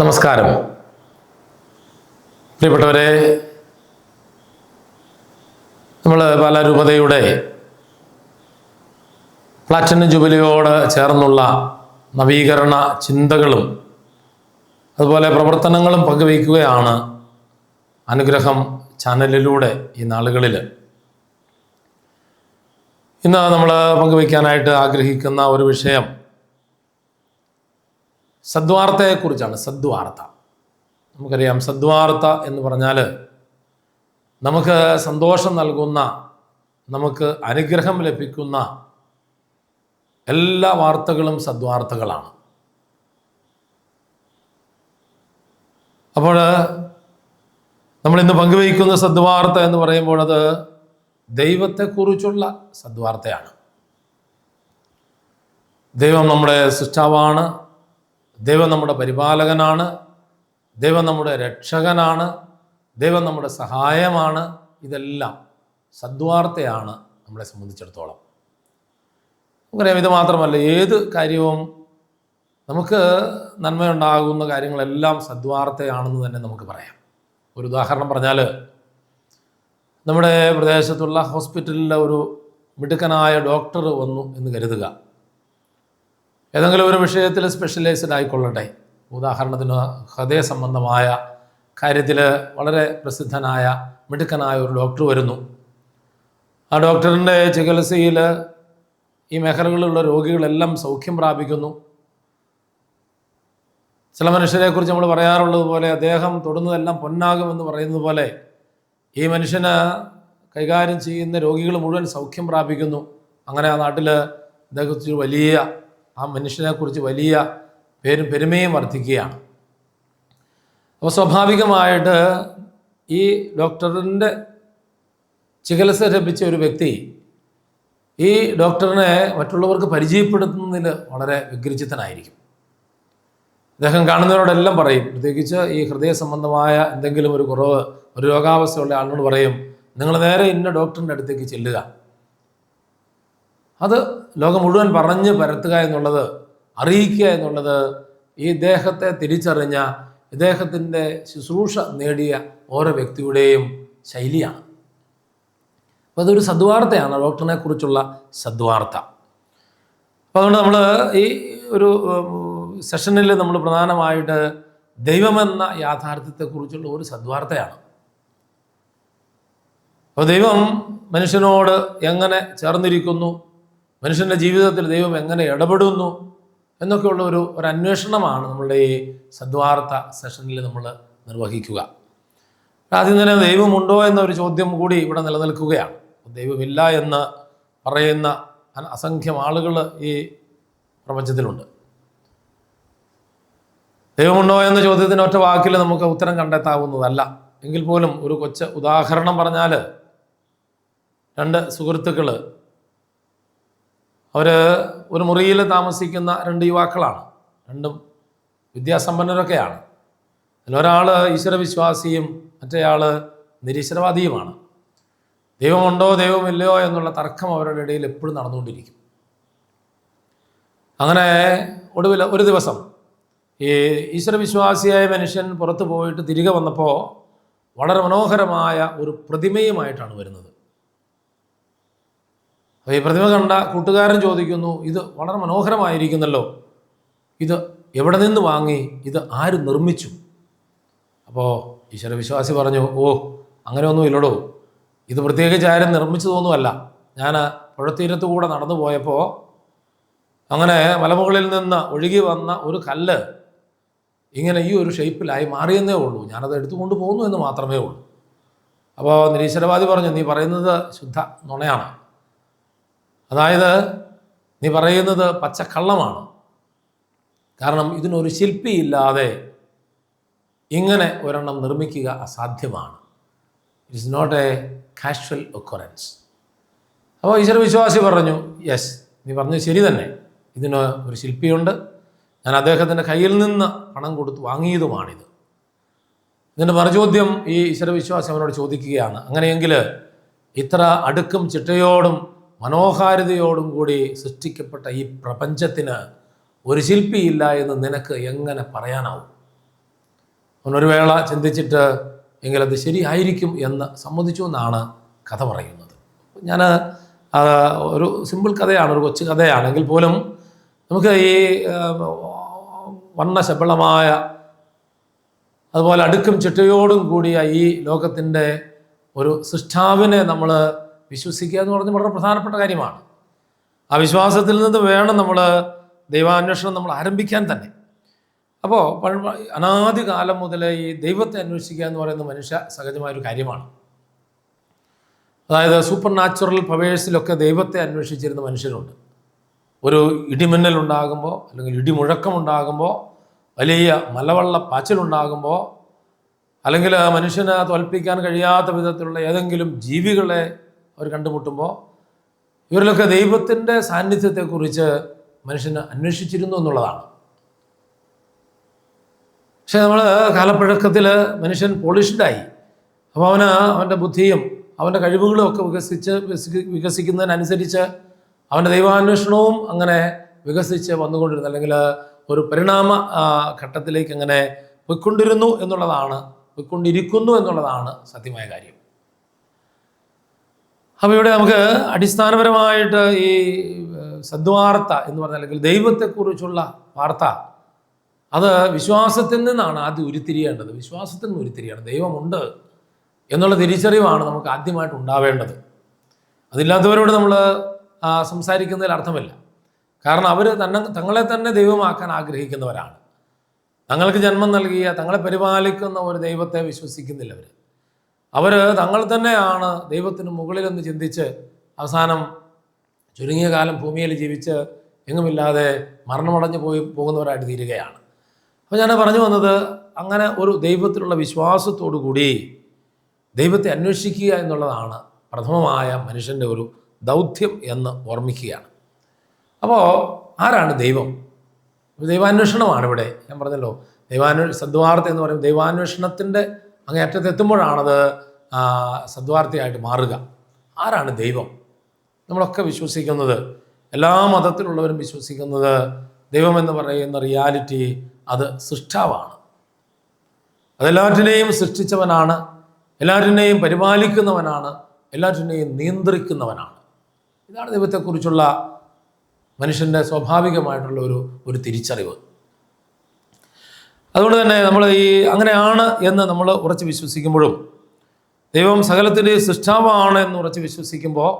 നമസ്കാരം. പ്രിയപ്പെട്ടവരെ നമ്മൾ ബാലരൂപതയുടെ പ്ലാറ്റിനം ജൂബിലിയോട് ചേർന്നുള്ള നവീകരണ ചിന്തകളും അതുപോലെ പ്രവർത്തനങ്ങളും പങ്കുവയ്ക്കുകയാണ് അനുഗ്രഹം ചാനലിലൂടെ ഈ നാളുകളിൽ ഇന്ന് നമ്മൾ പങ്കുവയ്ക്കാനായിട്ട് ആഗ്രഹിക്കുന്ന ഒരു വിഷയം സദ്വാർത്തയെക്കുറിച്ചാണ് സദ്വാർത്ത. നമുക്കറിയാം സദ്വാർത്ത എന്ന് പറഞ്ഞാൽ നമുക്ക് സന്തോഷം നൽകുന്ന നമുക്ക് അനുഗ്രഹം ലഭിക്കുന്ന എല്ലാ വാർത്തകളും സദ്വാർത്തകളാണ്. അപ്പോൾ നമ്മൾ ഇന്ന് പങ്കുവയ്ക്കുന്ന സദ്വാർത്ത എന്ന് പറയുമ്പോൾ അത് ദൈവത്തെക്കുറിച്ചുള്ള സദ്വാർത്തയാണ്. ദൈവം നമ്മുടെ സൃഷ്ടാവാണ് ദൈവം നമ്മുടെ പരിപാലകനാണ് ദൈവം നമ്മുടെ രക്ഷകനാണ് ദൈവം നമ്മുടെ സഹായമാണ്. ഇതെല്ലാം സദ്വാർത്തയാണ് നമ്മളെ സംബന്ധിച്ചിടത്തോളം. നമുക്കറിയാം ഇത് മാത്രമല്ല ഏത് കാര്യവും നമുക്ക് നന്മയുണ്ടാകുന്ന കാര്യങ്ങളെല്ലാം സദ്വാർത്തയാണെന്ന് തന്നെ നമുക്ക് പറയാം. ഒരു ഉദാഹരണം പറഞ്ഞാൽ നമ്മുടെ പ്രദേശത്തുള്ള ഹോസ്പിറ്റലിലെ ഒരു മിടുക്കനായ ഡോക്ടർ വന്നു എന്ന് കരുതുക. ഏതെങ്കിലും ഒരു വിഷയത്തിൽ സ്പെഷ്യലൈസ്ഡ് ആയിക്കൊള്ളട്ടെ. ഉദാഹരണത്തിന് ഹൃദയ സംബന്ധമായ കാര്യത്തിൽ വളരെ പ്രസിദ്ധനായ മിടുക്കനായ ഒരു ഡോക്ടർ വരുന്നു. ആ ഡോക്ടറിന്റെ ചികിത്സയിൽ ഈ മേഖലകളിലുള്ള രോഗികളെല്ലാം സൗഖ്യം പ്രാപിക്കുന്നു. ചില മനുഷ്യരെക്കുറിച്ച് നമ്മൾ പറയാറുള്ളത് പോലെ അദ്ദേഹം തൊടുന്നതെല്ലാം പൊന്നാകുമെന്ന് പറയുന്നത് പോലെ ഈ മനുഷ്യന് കൈകാര്യം ചെയ്യുന്ന രോഗികൾ മുഴുവൻ സൗഖ്യം പ്രാപിക്കുന്നു. അങ്ങനെ ആ നാട്ടിൽ അദ്ദേഹത്തിന് വലിയ ആ മനുഷ്യനെക്കുറിച്ച് വലിയ പേരും പെരുമയും വർദ്ധിക്കുകയാണ്. അപ്പോൾ സ്വാഭാവികമായിട്ട് ഈ ഡോക്ടറിന്റെ ചികിത്സ ലഭിച്ച ഒരു വ്യക്തി ഈ ഡോക്ടറിനെ മറ്റുള്ളവർക്ക് പരിചയപ്പെടുത്തുന്നതിൽ വളരെ വിഗ്രചിതനായിരിക്കും. അദ്ദേഹം കാണുന്നവരോടെല്ലാം പറയും പ്രത്യേകിച്ച് ഈ ഹൃദയ സംബന്ധമായ എന്തെങ്കിലും ഒരു കുറവ് ഒരു രോഗാവസ്ഥയുള്ള ആളിനോട് പറയും നിങ്ങൾ നേരെ ഇന്ന ഡോക്ടറിന്റെ അടുത്തേക്ക് ചെല്ലുക. അത് ലോകം മുഴുവൻ പറഞ്ഞ് പരത്തുക എന്നുള്ളത് അറിയിക്കുക എന്നുള്ളത് ഈ ദേഹത്തെ തിരിച്ചറിഞ്ഞ ഇദ്ദേഹത്തിന്റെ ശുശ്രൂഷ നേടിയ ഓരോ വ്യക്തിയുടെയും ശൈലിയാണ്. അപ്പോൾ അതൊരു സദ്വാർത്തയാണ് ഡോക്ടറിനെ കുറിച്ചുള്ള സദ്വാർത്ത. അപ്പോൾ അതുകൊണ്ട് നമ്മൾ ഈ ഒരു സെഷനിൽ നമ്മൾ പ്രധാനമായിട്ട് ദൈവമെന്ന യാഥാർത്ഥ്യത്തെക്കുറിച്ചുള്ള ഒരു സദ്വാർത്തയാണ്. അപ്പോൾ ദൈവം മനുഷ്യനോട് എങ്ങനെ ചേർന്നിരിക്കുന്നു? മനുഷ്യന്റെ ജീവിതത്തിൽ ദൈവം എങ്ങനെ ഇടപെടുന്നു എന്നൊക്കെയുള്ള ഒരു ഒരു അന്വേഷണമാണ് നമ്മളുടെ ഈ സദ്വാർത്ത സെഷനിൽ നമ്മൾ നിർവഹിക്കുക. ആദ്യം തന്നെ ദൈവമുണ്ടോ എന്നൊരു ചോദ്യം കൂടി ഇവിടെ നിലനിൽക്കുകയാണ്. ദൈവമില്ല എന്ന് പറയുന്ന അസംഖ്യം ആളുകൾ ഈ പ്രപഞ്ചത്തിലുണ്ട്. ദൈവമുണ്ടോ എന്ന ചോദ്യത്തിന് ഒറ്റ വാക്കിൽ നമുക്ക് ഉത്തരം കണ്ടെത്താവുന്നതല്ല. എങ്കിൽ പോലും ഒരു കൊച്ച ഉദാഹരണം പറഞ്ഞാൽ രണ്ട് സുഹൃത്തുക്കൾ അവർ ഒരു മുറിയിൽ താമസിക്കുന്ന രണ്ട് യുവാക്കളാണ്. രണ്ടും വിദ്യാസമ്പന്നരൊക്കെയാണ്. അതിലൊരാൾ ഈശ്വരവിശ്വാസിയും മറ്റേയാൾ നിരീശ്വരവാദിയുമാണ്. ദൈവമുണ്ടോ ദൈവമില്ലയോ എന്നുള്ള തർക്കം അവരുടെ ഇടയിൽ എപ്പോഴും നടന്നുകൊണ്ടിരിക്കും. അങ്ങനെ ഒടുവിൽ ഒരു ദിവസം ഈ ഈശ്വരവിശ്വാസിയായ മനുഷ്യൻ പുറത്തു പോയിട്ട് തിരികെ വന്നപ്പോൾ വളരെ മനോഹരമായ ഒരു പ്രതിമയുമായിട്ടാണ് വരുന്നത്. അപ്പോൾ ഈ പ്രതിമ കണ്ട കൂട്ടുകാരൻ ചോദിക്കുന്നു ഇത് വളരെ മനോഹരമായിരിക്കുന്നല്ലോ. ഇത് എവിടെ നിന്ന് വാങ്ങി? ഇത് ആര് നിർമ്മിച്ചു? അപ്പോൾ ഈശ്വരവിശ്വാസി പറഞ്ഞു ഓ അങ്ങനെയൊന്നും ഇല്ലടോ. ഇത് പ്രത്യേകിച്ച് ആരും നിർമ്മിച്ചതൊന്നുമല്ല. ഞാൻ പുഴത്തീരത്തു കൂടെ നടന്നു പോയപ്പോൾ അങ്ങനെ മലമുകളിൽ നിന്ന് ഒഴുകി വന്ന ഒരു കല്ല് ഇങ്ങനെ ഈ ഒരു ഷേപ്പിലായി മാറിയെന്നേ ഉള്ളൂ. ഞാനത് എടുത്തുകൊണ്ട് പോകുന്നു എന്ന് മാത്രമേ ഉള്ളൂ. അപ്പോൾ നിരീശ്വരവാദി പറഞ്ഞു നീ പറയുന്നത് ശുദ്ധ നുണയാണ്. അതായത് നീ പറയുന്നത് പച്ചക്കള്ളമാണ്. കാരണം ഇതിനൊരു ശില്പിയില്ലാതെ ഇങ്ങനെ ഒരെണ്ണം നിർമ്മിക്കുക അസാധ്യമാണ്. It's not a casual occurrence അപ്പോൾ ഈശ്വര വിശ്വാസി പറഞ്ഞു യെസ് നീ പറഞ്ഞത് ശരി തന്നെ. ഇതിന് ഒരു ശില്പിയുണ്ട്. ഞാൻ അദ്ദേഹത്തിന്റെ കയ്യിൽ നിന്ന് പണം കൊടുത്ത് വാങ്ങിയതുമാണിത്. ഇതിന്റെ മറുചോദ്യം ഈ ഈശ്വരവിശ്വാസി അവനോട് ചോദിക്കുകയാണ് അങ്ങനെയെങ്കിൽ ഇത്ര അടുക്കും ചിട്ടയോടും മനോഹാരിതയോടും കൂടി സൃഷ്ടിക്കപ്പെട്ട ഈ പ്രപഞ്ചത്തിന് ഒരു ശില്പിയില്ല എന്ന് നിനക്ക് എങ്ങനെ പറയാനാവും? അവനൊരു വേള ചിന്തിച്ചിട്ട് എങ്കിലത് ശരിയായിരിക്കും എന്ന് സമ്മതിച്ചു എന്നാണ് കഥ പറയുന്നത്. ഞാൻ ഒരു സിമ്പിൾ കഥയാണ് ഒരു കൊച്ചു കഥയാണെങ്കിൽ പോലും നമുക്ക് ഈ വർണശബളമായ അതുപോലെ അടുക്കും ചിട്ടയോടും കൂടിയ ഈ ലോകത്തിന്റെ ഒരു സൃഷ്ടാവിനെ നമ്മൾ വിശ്വസിക്കുക എന്ന് പറഞ്ഞാൽ വളരെ പ്രധാനപ്പെട്ട കാര്യമാണ്. ആ വിശ്വാസത്തിൽ നിന്ന് വേണം നമ്മൾ ദൈവാന്വേഷണം നമ്മൾ ആരംഭിക്കാൻ തന്നെ. അപ്പോൾ അനാദി കാലം മുതൽ ഈ ദൈവത്തെ അന്വേഷിക്കുക എന്ന് പറയുന്നത് മനുഷ്യ സഹജമായൊരു കാര്യമാണ്. അതായത് സൂപ്പർ നാച്ചുറൽ പവേഴ്സിലൊക്കെ ദൈവത്തെ അന്വേഷിച്ചിരുന്ന മനുഷ്യരുണ്ട്. ഒരു ഇടിമിന്നൽ ഉണ്ടാകുമ്പോൾ അല്ലെങ്കിൽ ഇടിമുഴക്കം ഉണ്ടാകുമ്പോൾ വലിയ മലവെള്ള പാച്ചിലുണ്ടാകുമ്പോൾ അല്ലെങ്കിൽ മനുഷ്യനെ തോൽപ്പിക്കാൻ കഴിയാത്ത വിധത്തിലുള്ള ഏതെങ്കിലും ജീവികളെ അവർ കണ്ടുമുട്ടുമ്പോൾ ഇവരിലൊക്കെ ദൈവത്തിന്റെ സാന്നിധ്യത്തെക്കുറിച്ച് മനുഷ്യന് അന്വേഷിച്ചിരുന്നു എന്നുള്ളതാണ്. പക്ഷേ നമ്മൾ കാലപ്പഴക്കത്തിൽ മനുഷ്യൻ പോളിഷ്ഡായി അപ്പോൾ അവന് അവന്റെ ബുദ്ധിയും അവന്റെ കഴിവുകളും ഒക്കെ വികസിച്ച് വികസി- വികസിക്കുന്നതിനനുസരിച്ച് അവന്റെ ദൈവാന്വേഷണവും അങ്ങനെ വികസിച്ച് വന്നുകൊണ്ടിരുന്നു. അല്ലെങ്കിൽ ഒരു പരിണാമ ഘട്ടത്തിലേക്ക് അങ്ങനെ പൊയ്ക്കൊണ്ടിരുന്നു എന്നുള്ളതാണ് പൊയ്ക്കൊണ്ടിരിക്കുന്നു എന്നുള്ളതാണ് സത്യമായ കാര്യം. അപ്പോൾ ഇവിടെ നമുക്ക് അടിസ്ഥാനപരമായിട്ട് ഈ സദ്വാർത്ത എന്ന് പറഞ്ഞാൽ അല്ലെങ്കിൽ ദൈവത്തെക്കുറിച്ചുള്ള വാർത്ത അത് വിശ്വാസത്തിൽ നിന്നാണ് ആദ്യം ഉരുത്തിരിയേണ്ടത്. വിശ്വാസത്തിൽ നിന്ന് ഉരുത്തിരിയാണ്. ദൈവമുണ്ട് എന്നുള്ള തിരിച്ചറിവാണ് നമുക്ക് ആദ്യമായിട്ട് ഉണ്ടാവേണ്ടത്. അതില്ലാത്തവരോട് നമ്മൾ സംസാരിക്കുന്നതിൽ അർത്ഥമില്ല. കാരണം അവർ തന്നെ തങ്ങളെ തന്നെ ദൈവമാക്കാൻ ആഗ്രഹിക്കുന്നവരാണ്. തങ്ങൾക്ക് ജന്മം നൽകിയ തങ്ങളെ പരിപാലിക്കുന്ന ഒരു ദൈവത്തെ വിശ്വസിക്കുന്നില്ല അവർ അവർ തങ്ങൾ തന്നെയാണ് ദൈവത്തിന് മുകളിലെന്ന് ചിന്തിച്ച് അവസാനം ചുരുങ്ങിയ കാലം ഭൂമിയിൽ ജീവിച്ച് എങ്ങുമില്ലാതെ മരണമടഞ്ഞു പോയി പോകുന്നവരായിട്ട് തീരുകയാണ്. അപ്പോൾ ഞാൻ പറഞ്ഞു വന്നത് അങ്ങനെ ഒരു ദൈവത്തിലുള്ള വിശ്വാസത്തോടു കൂടി ദൈവത്തെ അന്വേഷിക്കുക എന്നുള്ളതാണ് പ്രഥമമായ മനുഷ്യന്റെ ഒരു ദൗത്യം എന്ന് ഓർമ്മിക്കുകയാണ്. അപ്പോൾ ആരാണ് ദൈവം? ദൈവാന്വേഷണമാണ് ഇവിടെ. ഞാൻ പറഞ്ഞല്ലോ ദൈവാന്വേ സദ്വാർത്ത എന്ന് പറയുമ്പോൾ ദൈവാന്വേഷണത്തിന്റെ അങ്ങേ അറ്റത്തെത്തുമ്പോഴാണത് സദ്വാർത്ഥിയായിട്ട് മാറുക. ആരാണ് ദൈവം? നമ്മളൊക്കെ വിശ്വസിക്കുന്നത് എല്ലാ മതത്തിലുള്ളവരും വിശ്വസിക്കുന്നത് ദൈവമെന്ന് പറയുന്ന റിയാലിറ്റി അത് സൃഷ്ടാവാണ്. അതെല്ലാറ്റിനെയും സൃഷ്ടിച്ചവനാണ് എല്ലാറ്റിനെയും പരിപാലിക്കുന്നവനാണ് എല്ലാറ്റിനെയും നിയന്ത്രിക്കുന്നവനാണ്. ഇതാണ് ദൈവത്തെക്കുറിച്ചുള്ള മനുഷ്യന്റെ സ്വാഭാവികമായിട്ടുള്ള ഒരു ഒരു തിരിച്ചറിവ്. അതുകൊണ്ട് തന്നെ നമ്മൾ ഈ അങ്ങനെയാണ് എന്ന് നമ്മൾ ഉറച്ച് വിശ്വസിക്കുമ്പോഴും ദൈവം സകലത്തിന്റെ സൃഷ്ടാവാണ് എന്ന് ഉറച്ച് വിശ്വസിക്കുമ്പോൾ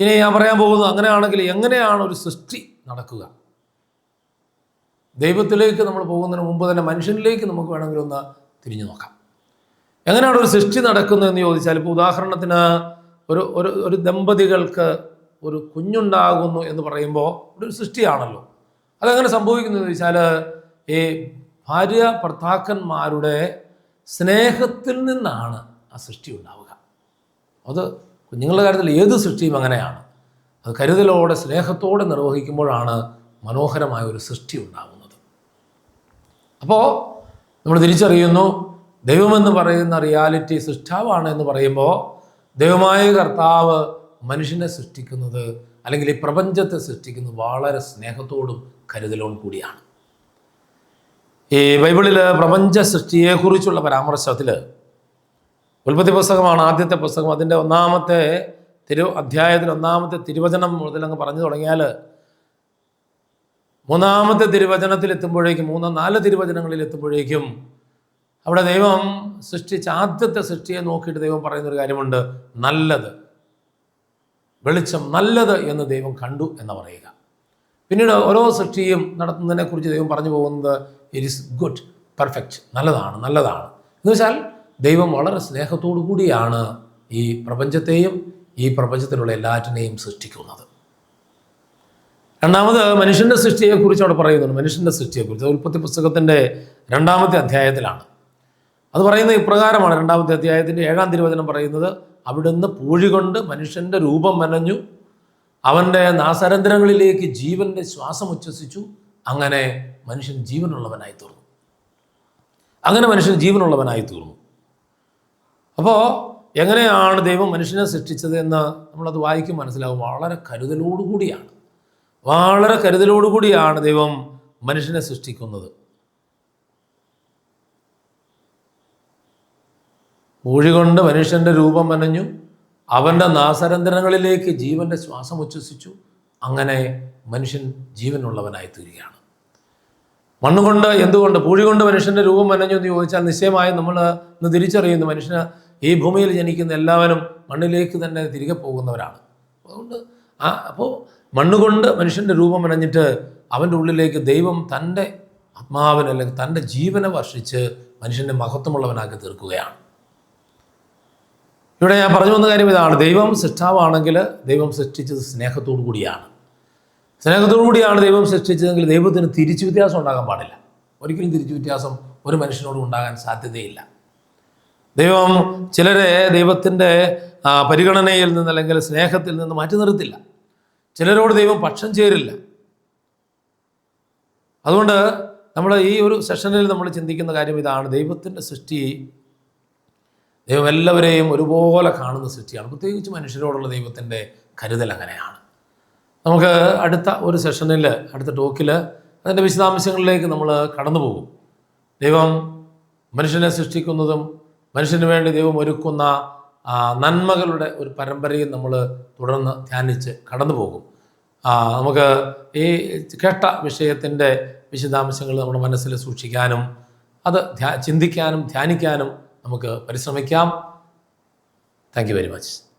ഇനി ഞാൻ പറയാൻ പോകുന്നത് അങ്ങനെയാണെങ്കിൽ എങ്ങനെയാണ് ഒരു സൃഷ്ടി നടക്കുക? ദൈവത്തിലേക്ക് നമ്മൾ പോകുന്നതിന് മുമ്പ് തന്നെ മനുഷ്യനിലേക്ക് നമുക്ക് വേണമെങ്കിൽ ഒന്ന് തിരിഞ്ഞു നോക്കാം. എങ്ങനെയാണ് ഒരു സൃഷ്ടി നടക്കുന്നതെന്ന് ചോദിച്ചാൽ ഇപ്പോൾ ഉദാഹരണത്തിന് ഒരു ഒരു ഒരു ദമ്പതികൾക്ക് ഒരു കുഞ്ഞുണ്ടാകുന്നു എന്ന് പറയുമ്പോൾ ഒരു സൃഷ്ടിയാണല്ലോ. അതെങ്ങനെ സംഭവിക്കുന്നു എന്ന് ചോദിച്ചാൽ ഈ ഭാര്യ ഭർത്താക്കന്മാരുടെ സ്നേഹത്തിൽ നിന്നാണ് ആ സൃഷ്ടി ഉണ്ടാവുക. അത് കുഞ്ഞുങ്ങളുടെ കാര്യത്തിൽ ഏത് സൃഷ്ടിയും അങ്ങനെയാണ്. അത് കരുതലോടെ സ്നേഹത്തോടെ നിർവഹിക്കുമ്പോഴാണ് മനോഹരമായ ഒരു സൃഷ്ടി ഉണ്ടാകുന്നത് അപ്പോൾ നമ്മൾ തിരിച്ചറിയുന്നു ദൈവമെന്ന് പറയുന്ന റിയാലിറ്റി സൃഷ്ടാവാണ് എന്ന് പറയുമ്പോൾ ദൈവമായ കർത്താവ് മനുഷ്യനെ സൃഷ്ടിക്കുന്നത് അല്ലെങ്കിൽ ഈ പ്രപഞ്ചത്തെ സൃഷ്ടിക്കുന്നത് വളരെ സ്നേഹത്തോടും കരുതലോടും കൂടിയാണ്. ഈ ബൈബിളിൽ പ്രപഞ്ച സൃഷ്ടിയെക്കുറിച്ചുള്ള പരാമർശത്തിൽ ഉൽപ്പത്തി പുസ്തകമാണ് ആദ്യത്തെ പുസ്തകം. അതിന്റെ ഒന്നാമത്തെ തിരു അധ്യായത്തിൽ ഒന്നാമത്തെ തിരുവചനം മുതൽ അങ്ങ് പറഞ്ഞു തുടങ്ങിയാൽ മൂന്നാമത്തെ തിരുവചനത്തിൽ എത്തുമ്പോഴേക്കും മൂന്നോ നാല് തിരുവചനങ്ങളിൽ എത്തുമ്പോഴേക്കും അവിടെ ദൈവം സൃഷ്ടിച്ച ആദ്യത്തെ സൃഷ്ടിയെ നോക്കിയിട്ട് ദൈവം പറയുന്നൊരു കാര്യമുണ്ട്. നല്ലത്. വെളിച്ചം നല്ലത് എന്ന് ദൈവം കണ്ടു എന്ന് പറയുക. പിന്നീട് ഓരോ സൃഷ്ടിയും നടത്തുന്നതിനെക്കുറിച്ച് ദൈവം പറഞ്ഞു പോകുന്നത് ഇറ്റ് ഇസ് ഗുഡ് പെർഫെക്റ്റ് നല്ലതാണ് നല്ലതാണ്. എന്ന് വെച്ചാൽ ദൈവം വളരെ സ്നേഹത്തോടു കൂടിയാണ് ഈ പ്രപഞ്ചത്തെയും ഈ പ്രപഞ്ചത്തിലുള്ള എല്ലാറ്റിനെയും സൃഷ്ടിക്കുന്നത്. രണ്ടാമത് മനുഷ്യന്റെ സൃഷ്ടിയെക്കുറിച്ച് അവിടെ പറയുന്നുണ്ട്. മനുഷ്യന്റെ സൃഷ്ടിയെക്കുറിച്ച്. ഉൽപ്പത്തി പുസ്തകത്തിന്റെ രണ്ടാമത്തെ അധ്യായത്തിലാണ്. അത് പറയുന്നത് ഇപ്രകാരമാണ്. രണ്ടാമത്തെ അധ്യായത്തിന്റെ ഏഴാം തിരുവചനം പറയുന്നത് അവിടുന്ന് പൂഴി കൊണ്ട് മനുഷ്യന്റെ രൂപം മനഞ്ഞു അവന്റെ നാസരന്ധ്രങ്ങളിലേക്ക് ജീവന്റെ ശ്വാസം ഉച്ഛസിച്ചു അങ്ങനെ മനുഷ്യൻ ജീവനുള്ളവനായി തീർന്നു. അങ്ങനെ മനുഷ്യൻ ജീവനുള്ളവനായി തീർന്നു. അപ്പോൾ എങ്ങനെയാണ് ദൈവം മനുഷ്യനെ സൃഷ്ടിച്ചത് എന്ന് നമ്മളത് വായിക്കും മനസ്സിലാവും. വളരെ കരുതലോടുകൂടിയാണ് വളരെ കരുതലോടുകൂടിയാണ് ദൈവം മനുഷ്യനെ സൃഷ്ടിക്കുന്നത്. പൂഴി കൊണ്ട് മനുഷ്യന്റെ രൂപം മനഞ്ഞു അവന്റെ നാസരന്തരങ്ങളിലേക്ക് ജീവന്റെ ശ്വാസം ഉച്ഛ്വസിച്ചു അങ്ങനെ മനുഷ്യൻ ജീവനുള്ളവനായി തീരുകയാണ് മണ്ണുകൊണ്ട് എന്തുകൊണ്ട്? പൂഴി കൊണ്ട് മനുഷ്യന്റെ രൂപം മനഞ്ഞു എന്ന് ചോദിച്ചാൽ നിശ്ചയമായും നമ്മൾ ഇന്ന് തിരിച്ചറിയുന്നു മനുഷ്യന് ഈ ഭൂമിയിൽ ജനിക്കുന്ന എല്ലാവരും മണ്ണിലേക്ക് തന്നെ തിരികെ പോകുന്നവരാണ്. അതുകൊണ്ട് ആ അപ്പോൾ മണ്ണുകൊണ്ട് മനുഷ്യന്റെ രൂപം മനഞ്ഞിട്ട് അവന്റെ ഉള്ളിലേക്ക് ദൈവം തന്റെ ആത്മാവിനെ അല്ലെങ്കിൽ തന്റെ ജീവനെ വർഷിച്ച് മനുഷ്യന്റെ മഹത്വമുള്ളവനാക്കി തീർക്കുകയാണ്. ഇവിടെ ഞാൻ പറഞ്ഞു വന്ന കാര്യം ഇതാണ്. ദൈവം സൃഷ്ടാവാണെങ്കിൽ ദൈവം സൃഷ്ടിച്ചത് സ്നേഹത്തോടു കൂടിയാണ്. സ്നേഹത്തോടു കൂടിയാണ് ദൈവം സൃഷ്ടിച്ചതെങ്കിൽ ദൈവത്തിന് തിരിച്ചു വ്യത്യാസം ഉണ്ടാകാൻ പാടില്ല. ഒരിക്കലും തിരിച്ചു വ്യത്യാസം ഒരു മനുഷ്യനോടും ഉണ്ടാകാൻ സാധ്യതയില്ല. ദൈവം ചിലരെ ദൈവത്തിന്റെ പരിഗണനയിൽ നിന്ന് അല്ലെങ്കിൽ സ്നേഹത്തിൽ നിന്ന് മാറ്റി നിർത്തില്ല. ചിലരോട് ദൈവം പക്ഷം ചേരില്ല. അതുകൊണ്ട് നമ്മൾ ഈ ഒരു സെഷനിൽ നമ്മൾ ചിന്തിക്കുന്ന കാര്യം ഇതാണ്. ദൈവത്തിന്റെ സൃഷ്ടി ദൈവം എല്ലാവരെയും ഒരുപോലെ കാണുന്ന സൃഷ്ടിയാണ്. പ്രത്യേകിച്ച് മനുഷ്യരോടുള്ള ദൈവത്തിന്റെ കരുതൽ അങ്ങനെയാണ്. നമുക്ക് അടുത്ത ഒരു സെഷനിൽ അടുത്ത ടോക്കിൽ അതിന്റെ വിശദാംശങ്ങളിലേക്ക് നമ്മൾ കടന്നു പോകും. ദൈവം മനുഷ്യനെ സൃഷ്ടിക്കുന്നതും മനുഷ്യന് വേണ്ടി ദൈവം ഒരുക്കുന്ന നന്മകളുടെ ഒരു പരമ്പരയും നമ്മൾ തുടർന്ന് ധ്യാനിച്ച് കടന്നു പോകും. നമുക്ക് ഈ കേട്ട വിഷയത്തിന്റെ വിശദാംശങ്ങൾ നമ്മുടെ മനസ്സിൽ സൂക്ഷിക്കാനും അത് ചിന്തിക്കാനും ധ്യാനിക്കാനും നമുക്ക് പരിശ്രമിക്കാം. Thank very much